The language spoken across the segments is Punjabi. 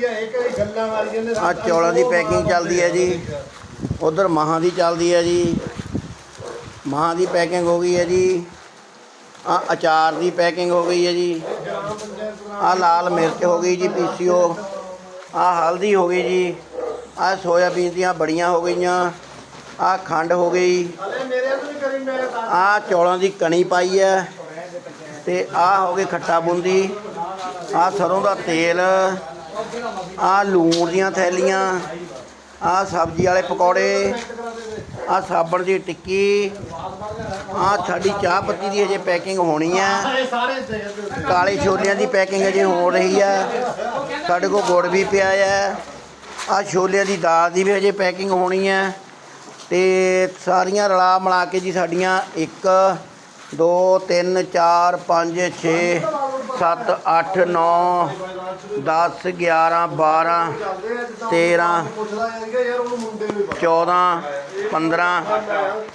ਬੜੀ ਆ ਗੱਲਾਂ ਨੇ ਚੌਲਾਂ ਦੀ ਪੈਕਿੰਗ ਚੱਲਦੀ ਹੈ ਜੀ। ਉਧਰ ਮਹਾਂ ਦੀ ਚੱਲਦੀ ਹੈ ਜੀ। ਮਹਾਂ ਦੀ ਪੈਕਿੰਗ ਹੋ ਗਈ ਹੈ ਜੀ। ਆ ਅਚਾਰ ਦੀ ਪੈਕਿੰਗ ਹੋ ਗਈ ਹੈ ਜੀ। ਆ ਲਾਲ ਮਿਰਚ ਹੋ ਗਈ ਜੀ ਪੀਸੀਓ। ਆ ਹਲਦੀ ਹੋ ਗਈ ਜੀ। ਆ ਸੋਇਆਬੀਨ ਦੀਆਂ ਬੜੀਆਂ ਹੋ ਗਈਆਂ। ਆ ਖੰਡ ਹੋ ਗਈ। ਆ ਚੌਲਾਂ ਦੀ ਕਣੀ ਪਾਈ ਹੈ ਤੇ ਆ ਹੋ ਗਈ ਖੱਟਾ ਬੂੰਦੀ। ਆ ਸਰੋਂ ਦਾ ਤੇਲ। ਆ ਲੂਣ ਦੀਆਂ ਥੈਲੀਆਂ, ਆ ਸਬਜ਼ੀ ਵਾਲੇ ਪਕੌੜੇ, ਆ ਸਾਬਣ ਦੀ ਟਿੱਕੀ, ਆ ਸਾਡੀ ਚਾਹ ਪੱਤੀ ਦੀ ਅਜੇ ਪੈਕਿੰਗ ਹੋਣੀ ਹੈ ਕਾਲੇ ਛੋਲਿਆਂ ਦੀ ਪੈਕਿੰਗ ਅਜੇ ਹੋ ਰਹੀ ਹੈ ਸਾਡੇ ਕੋਲ ਗੁੜ ਵੀ ਪਿਆ ਹੈ ਆ ਛੋਲਿਆਂ ਦੀ ਦਾਲ ਦੀ ਵੀ ਅਜੇ ਪੈਕਿੰਗ ਹੋਣੀ ਹੈ ਤੇ ਸਾਰੀਆਂ ਰਲਾ ਮਿਲਾ ਕੇ ਜੀ ਸਾਡੀਆਂ 1 2 3 4 5 6 7 8 9 10 11 12 13 ਪੁੱਛਦਾ ਯਾਰ ਯਾਰ ਉਹਨੂੰ 14 15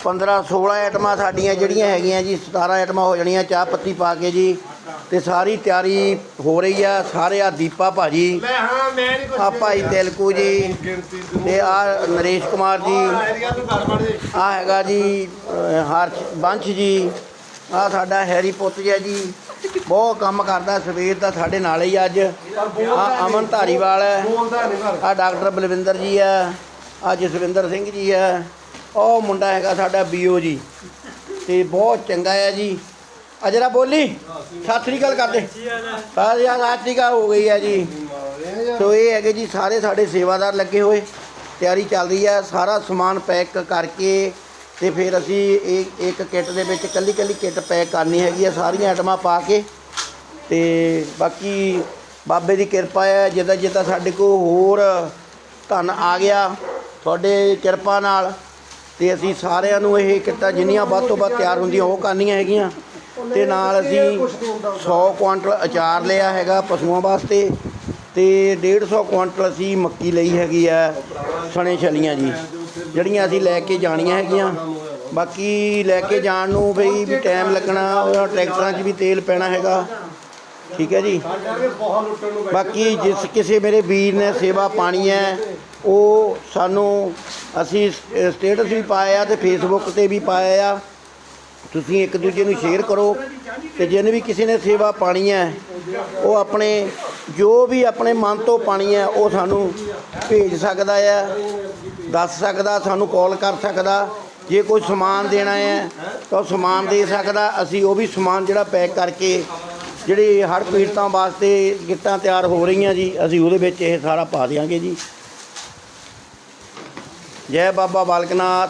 15 16 ਆਈਟਮਾਂ ਸਾਡੀਆਂ ਜਿਹੜੀਆਂ ਹੈਗੀਆਂ ਜੀ 17 ਆਈਟਮਾਂ ਹੋ ਜਾਣੀਆਂ, ਚਾਹ ਪੱਤੀ ਪਾ ਕੇ ਜੀ, ਤੇ ਸਾਰੀ ਤਿਆਰੀ ਹੋ ਰਹੀ ਆ, ਸਾਰੇ ਆ ਦੀਪਾ ਭਾਜੀ ਮੈਂ ਹਾਂ ਆ ਭਾਈ ਤਿਲਕੂ ਜੀ ਗਿਣਤੀ ਤੇ ਆ ਨਰੇਸ਼ ਕੁਮਾਰ ਜੀ ਏਰੀਆ ਆ ਹੈਗਾ ਜੀ ਹਰਸ਼ ਬੰਸ਼ ਜੀ ਆ ਸਾਡਾ ਹੈਰੀ ਪੁੱਤ ਜੀ ਆ ਜੀ। ਬਹੁਤ ਕੰਮ ਕਰਦਾ ਸਵੇਰ ਦਾ ਸਾਡੇ ਨਾਲ ਹੀ ਅੱਜ। ਆ ਅਮਨ ਧਾਰੀਵਾਲ ਹੈ। ਆ ਡਾਕਟਰ ਬਲਵਿੰਦਰ ਜੀ ਆ ਆ ਜਸਵਿੰਦਰ ਸਿੰਘ ਜੀ ਆ ਉਹ ਮੁੰਡਾ ਹੈਗਾ ਸਾਡਾ ਬੀਓ ਜੀ। ਤੇ ਬਹੁਤ ਚੰਗਾ ਹੈ ਜੀ। ਆ ਜਰਾ ਬੋਲੀ। ਸਤਿ ਸ੍ਰੀ ਅਕਾਲ ਕਰਦੇ। ਸਾਰੇ ਆ ਸਤਿ ਸ੍ਰੀ ਅਕਾਲ ਹੋ ਗਈ ਹੈ ਜੀ। ਸੋ ਇਹ ਹੈਗੇ ਜੀ ਸਾਰੇ ਸਾਡੇ ਸੇਵਾਦਾਰ ਲੱਗੇ ਹੋਏ। ਤਿਆਰੀ ਚੱਲ ਰਹੀ ਹੈ। ਸਾਰਾ ਸਮਾਨ ਪੈਕ ਕਰਕੇ ਤੇ ਫਿਰ ਅਸੀਂ ਇਹ ਇੱਕ ਕਿੱਟ ਦੇ ਵਿੱਚ ਕੱਲੀ ਕੱਲੀ ਕਿੱਟ ਪੈਕ ਕਰਨੀ ਹੈਗੀ ਆ, ਸਾਰੀਆਂ ਆਈਟਮਾਂ ਪਾ ਕੇ। ਤੇ ਬਾਕੀ ਬਾਬੇ ਦੀ ਕਿਰਪਾ ਹੈ ਜਿੱਦਾਂ ਜਿੱਦਾਂ ਸਾਡੇ ਕੋਲ ਹੋਰ ਧਨ ਆ ਗਿਆ, ਤੁਹਾਡੇ ਕਿਰਪਾ ਨਾਲ ਤੇ ਅਸੀਂ ਸਾਰਿਆਂ ਨੂੰ ਇਹ ਕਿੱਟਾਂ ਜਿੰਨੀਆਂ ਵੱਧ ਤੋਂ ਵੱਧ ਤਿਆਰ ਹੁੰਦੀਆਂ, ਉਹ ਕਰਨੀਆਂ ਹੈਗੀਆਂ। ਤੇ ਨਾਲ ਅਸੀਂ 100 ਕੁਆਂਟਲ ਅਚਾਰ ਲਿਆ ਹੈਗਾ ਪਸ਼ੂਆਂ ਵਾਸਤੇ ਤੇ 150 ਕੁਆਂਟਲ ਅਸੀਂ ਮੱਕੀ ਲਈ ਹੈਗੀ ਆ, ਸਣੇ ਛਲੀਆਂ ਜੀ। ਜਿਹੜੀਆਂ ਅਸੀਂ ਲੈ ਕੇ ਜਾਣੀਆਂ ਹੈਗੀਆਂ। ਬਾਕੀ ਲੈ ਕੇ ਜਾਣ ਨੂੰ ਬਈ ਵੀ ਟਾਈਮ ਲੱਗਣਾ ਉਹ ਟਰੈਕਟਰਾਂ 'ਚ ਵੀ ਤੇਲ ਪੈਣਾ ਹੈਗਾ। ਠੀਕ ਹੈ ਜੀ। ਬਾਕੀ ਜਿਸ ਕਿਸੇ ਮੇਰੇ ਵੀਰ ਨੇ ਸੇਵਾ ਪਾਣੀ ਹੈ, ਉਹ ਸਾਨੂੰ ਅਸੀਂ ਸਟੇਟਸ ਵੀ ਪਾਇਆ ਆ ਤੇ ਫੇਸਬੁੱਕ ਤੇ ਵੀ ਪਾਇਆ ਆ। ਤੁਸੀਂ ਇੱਕ ਦੂਜੇ ਨੂੰ ਸ਼ੇਅਰ ਕਰੋ ਤੇ ਜਿਹਨੇ ਵੀ ਕਿਸੇ ਨੇ ਸੇਵਾ ਪਾਣੀ ਹੈ, ਉਹ ਆਪਣੇ, ਜੋ ਵੀ ਆਪਣੇ ਮਨ ਤੋਂ ਪਾਣੀ ਹੈ, ਉਹ ਸਾਨੂੰ ਭੇਜ ਸਕਦਾ ਹੈ, ਦੱਸ ਸਕਦਾ, ਸਾਨੂੰ ਕਾਲ ਕਰ ਸਕਦਾ। ਜੇ ਕੋਈ ਸਮਾਨ ਦੇਣਾ ਹੈ, ਤਾਂ ਉਹ ਸਮਾਨ ਦੇ ਸਕਦਾ। ਅਸੀਂ ਉਹ ਵੀ ਸਮਾਨ ਜਿਹੜਾ ਪੈਕ ਕਰਕੇ, ਜਿਹੜੇ ਹੜ੍ਹ ਪੀੜਤਾਂ ਵਾਸਤੇ ਕਿੱਟਾਂ ਤਿਆਰ ਹੋ ਰਹੀਆਂ ਜੀ, ਅਸੀਂ ਉਹਦੇ ਵਿੱਚ ਇਹ ਸਾਰਾ ਪਾ ਦਿਆਂਗੇ ਜੀ। ਜੈ ਬਾਬਾ ਬਾਲਕਨਾਥ।